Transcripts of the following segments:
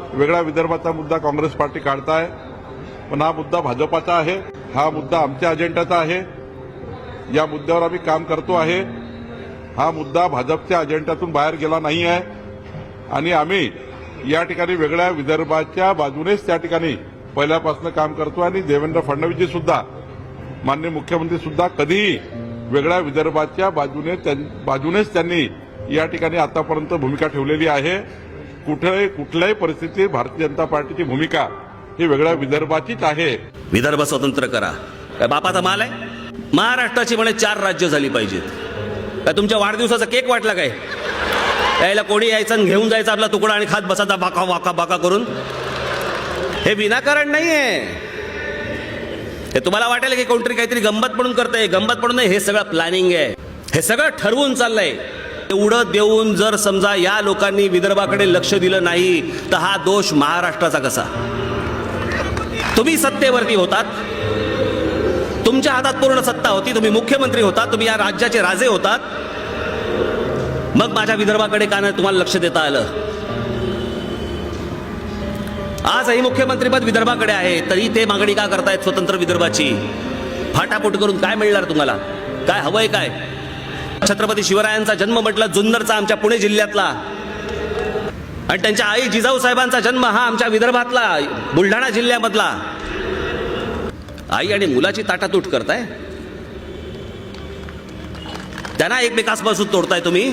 वेगळा विदर्भाचा मुद्दा काँग्रेस पार्टी काढताय. पण हा मुद्दा भाजपाचा आहे. हा मुद्दा आमच्या अजेंड्याचा आहे. या मुद्द्यावर आम्ही काम करतो आहे. हा मुद्दा भाजपच्या अजेंड्यातून बाहेर गेला नाही आहे. आणि आम्ही या ठिकाणी वेगळ्या विदर्भाच्या बाजूनेच त्या ठिकाणी पहिल्यापासून काम करतो आणि देवेंद्र फडणवीसजी सुद्धा माननीय मुख्यमंत्री सुद्धा कधीही वेगळ्या विदर्भाच्या बाजूने बाजूनेच त्यांनी या ठिकाणी आतापर्यंत भूमिका ठेवलेली आहे. कुठल्याही कुठल्याही परिस्थितीत भारतीय जनता पार्टीची भूमिका ही वेगळ्या विदर्भाचीच आहे. विदर्भ स्वतंत्र करा. काय बापाचा माल आहे? महाराष्ट्राची म्हणे चार राज्य झाली पाहिजेत. काय तुमच्या वाढदिवसाचा केक वाटला काय? यायला कोणी यायचं घेऊन जायचं आपला तुकडा आणि खात बसायचा बाका वाका बाका करून? हे विनाकारण नाही आहे हे तुम्हाला वाटेल की कोणतरी काहीतरी गंमत म्हणून करतंय? गंमत म्हणून नाही हे सगळं प्लॅनिंग आहे. हे सगळं ठरवून चाललंय. एवढं देऊन जर समजा या लोकांनी विदर्भाकडे लक्ष दिलं नाही तर हा दोष महाराष्ट्राचा कसा? तुम्ही सत्तेवरती होतात. तुमच्या हातात पूर्ण सत्ता होती तुम्ही मुख्यमंत्री होता तुम्ही या राज्याचे राजे होतात. मग माझ्या विदर्भाकडे का नाही तुम्हाला लक्ष देता आलं? आजही मुख्यमंत्रीपद विदर्भाकडे आहे तरी ते मागणी का करतायत स्वतंत्र विदर्भाची? फाटाफूट करून काय मिळणार तुम्हाला? काय हवंय काय? छत्रपती शिवरायांचा जन्म म्हटलं जुन्नरचा आमच्या पुणे जिल्ह्यातला. आणि त्यांच्या आई जिजाऊ साहेबांचा जन्म हा आमच्या विदर्भातला बुलढाणा जिल्ह्यामधला. आई आणि मुलाची ताटातूट करताय? त्यांना एकमेकांपासून तोडताय तुम्ही?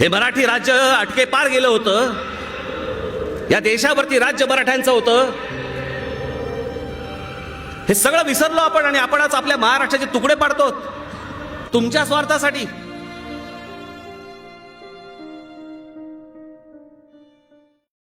हे मराठी राज्य अटके पार गेलं होतं. या देशावरती राज्य मराठ्यांचं होतं. हे सगळं विसरलो आपण आणि आपणच आपल्या महाराष्ट्राचे तुकडे पाडतो तुमच्या स्वार्थासाठी